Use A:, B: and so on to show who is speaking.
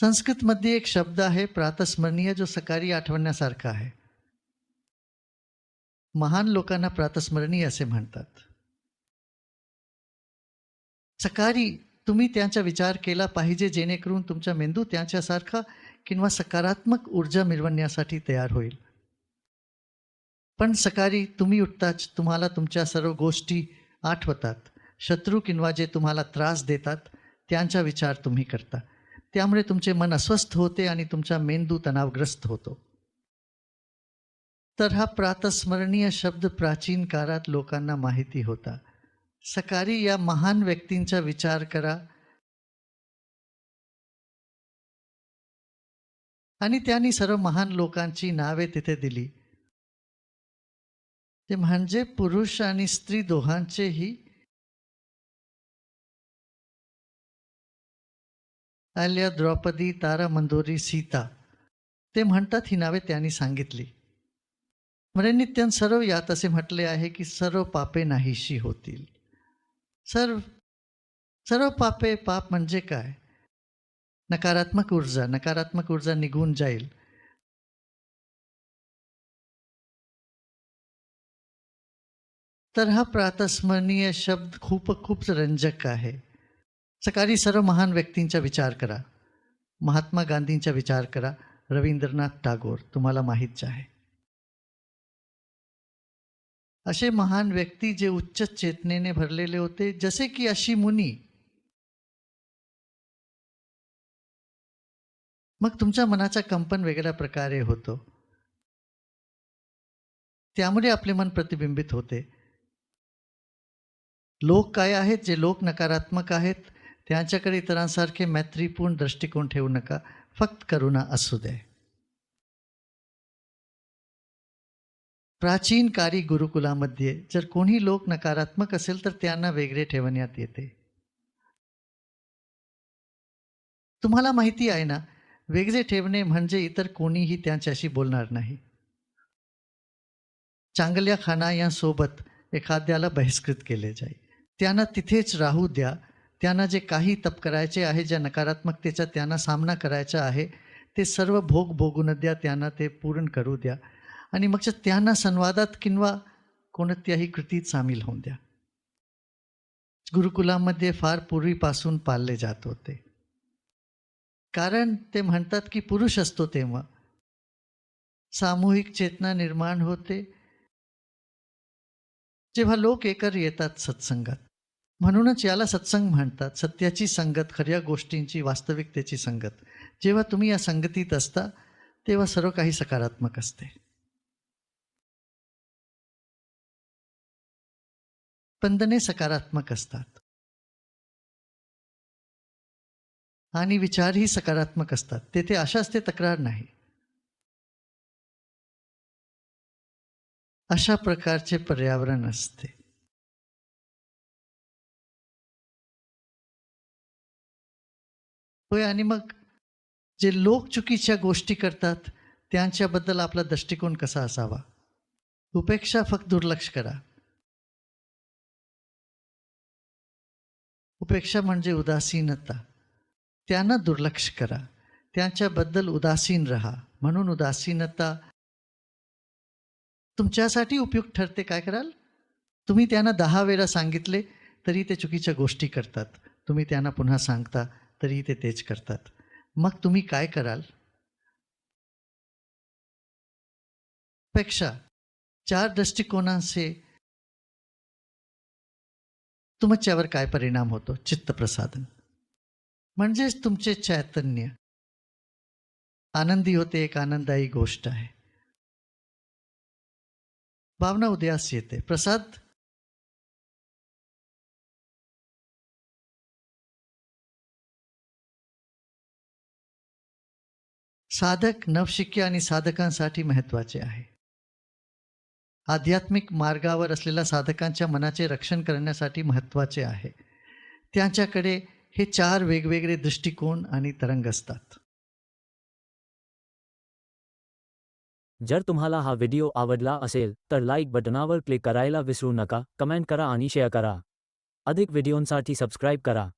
A: संस्कृतमध्ये एक शब्द आहे प्रातस्मरणीय जो सकाळी आठवण्यासारखा आहे. महान लोकांना प्रातस्मरणीय असे म्हणतात. सकाळी तुम्ही त्यांचा विचार केला पाहिजे जेणेकरून तुमचा मेंदू त्यांच्यासारखा किंवा सकारात्मक ऊर्जा मिळवण्यासाठी तयार होईल. पण सकाळी तुम्ही उठताच तुम्हाला तुमच्या सर्व गोष्टी आठवतात. शत्रू किंवा जे तुम्हाला त्रास देतात त्यांचा विचार तुम्ही करता. त्यामुळे तुमचे मन अस्वस्थ होते आणि तुमचा मेंदू तणावग्रस्त होतो. तर हा प्रातस्मरणीय शब्द प्राचीन काळात लोकांना माहिती होता. सकाळी या महान व्यक्तींचा विचार करा. आणि त्यांनी सर्व महान लोकांची नावे तिथे दिली. ते म्हणजे पुरुष आणि स्त्री दोघांचेही आल्या द्रौपदी तारा मंदोरी सीता. ते म्हणतात ही नावे त्यांनी सांगितली. म्हणजे सर्व यात असे म्हटले आहे की सर्व पापे नाहीशी होतील. सर्व सर्व पापे पाप म्हणजे काय? नकारात्मक ऊर्जा नकारात्मक ऊर्जा निघून जाईल. तर हा प्रातस्मरणीय शब्द खूप खूप रंजक आहे. सकाळी सर्व महान व्यक्तींचा विचार करा. महात्मा गांधींचा विचार करा. रवींद्रनाथ टागोर तुम्हाला माहीतच आहे. असे महान व्यक्ती जे उच्च चेतनेने भरलेले होते जसे की अशी मुनी. मग तुमच्या मनाचा कंपन वेगळ्या प्रकारे होतो. त्यामुळे आपले मन प्रतिबिंबित होते. लोक काय आहेत जे लोक नकारात्मक आहेत? त्यांच्याकडे इतरांसारखे मैत्रीपूर्ण दृष्टिकोन ठेवू नका. फक्त करुणा असू दे. प्राचीन कारी गुरुकुलामध्ये जर कोणी लोक नकारात्मक असेल तर त्यांना वेगळे ठेवण्यात येते. तुम्हाला माहिती आहे ना वेगळे ठेवणे म्हणजे इतर कोणीही त्यांच्याशी बोलणार नाही. चांगल्या खाना यांसोबत एखाद्याला बहिष्कृत केले जाईल त्यांना तिथेच राहू द्या. त्यांना जे काही तप करायचे आहे ज्या नकारात्मकतेचा त्यांना सामना करायचा आहे ते सर्व भोग भोगून द्या त्यांना ते पूर्ण करू द्या. आणि मग त्यांना संवादात किंवा कोणत्याही कृतीत सामील होऊन द्या. गुरुकुलामध्ये फार पूर्वीपासून पाळले जात होते. कारण ते म्हणतात की पुरुष असतो तेव्हा. सामूहिक चेतना निर्माण होते. जेव्हा लोक एकर येतात सत्संगात. म्हणूनच याला सत्संग म्हणतात. सत्याची संगत खऱ्या गोष्टींची वास्तविकतेची संगत. जेव्हा तुम्ही या संगतीत असता तेव्हा सर्व काही सकारात्मक असते. स्पंदने सकारात्मक असतात. आणि विचारही सकारात्मक असतात. तेथे अशाच ते तक्रार नाही. अशा प्रकारचे पर्यावरण असते. होय आणि मग जे लोक चुकीच्या गोष्टी करतात त्यांच्याबद्दल आपला दृष्टिकोन कसा असावा? उपेक्षा फक्त दुर्लक्ष करा. उपेक्षा म्हणजे उदासीनता. त्यांना दुर्लक्ष करा. त्यांच्याबद्दल उदासीन राहा. म्हणून उदासीनता तुमच्यासाठी उपयुक्त ठरते. काय कराल? तुम्ही त्यांना दहा वेळा सांगितले तरी ते चुकीच्या गोष्टी करतात. तुम्ही त्यांना पुन्हा सांगता तरी ते तेच करतात. मग तुम्ही काय कराल? पेक्षा चार दृष्टिकोनांचे तुमच्यावर काय परिणाम होतो? चित्तप्रसादन म्हणजेच तुमचे चैतन्य. आनंदी होते एक आनंददायी गोष्ट आहे. भावना उदयास येते. प्रसाद साधक नवशिक्य आणि साधकांसाठी महत्त्वाचे आहे. आध्यात्मिक मार्गावर असलेल्या साधकांच्या मनाचे रक्षण करण्यासाठी महत्त्वाचे आहे. त्यांच्याकडे हे चार वेगवेगळे दृष्टिकोन आणि तरंग असतात.
B: जर तुम्हाला हा व्हिडिओ आवडला असेल तर लाईक बटनावर क्लिक करायला विसरू नका कमेंट करा आणि शेअर करा. अधिक व्हिडिओंसाठी सबस्क्राईब करा.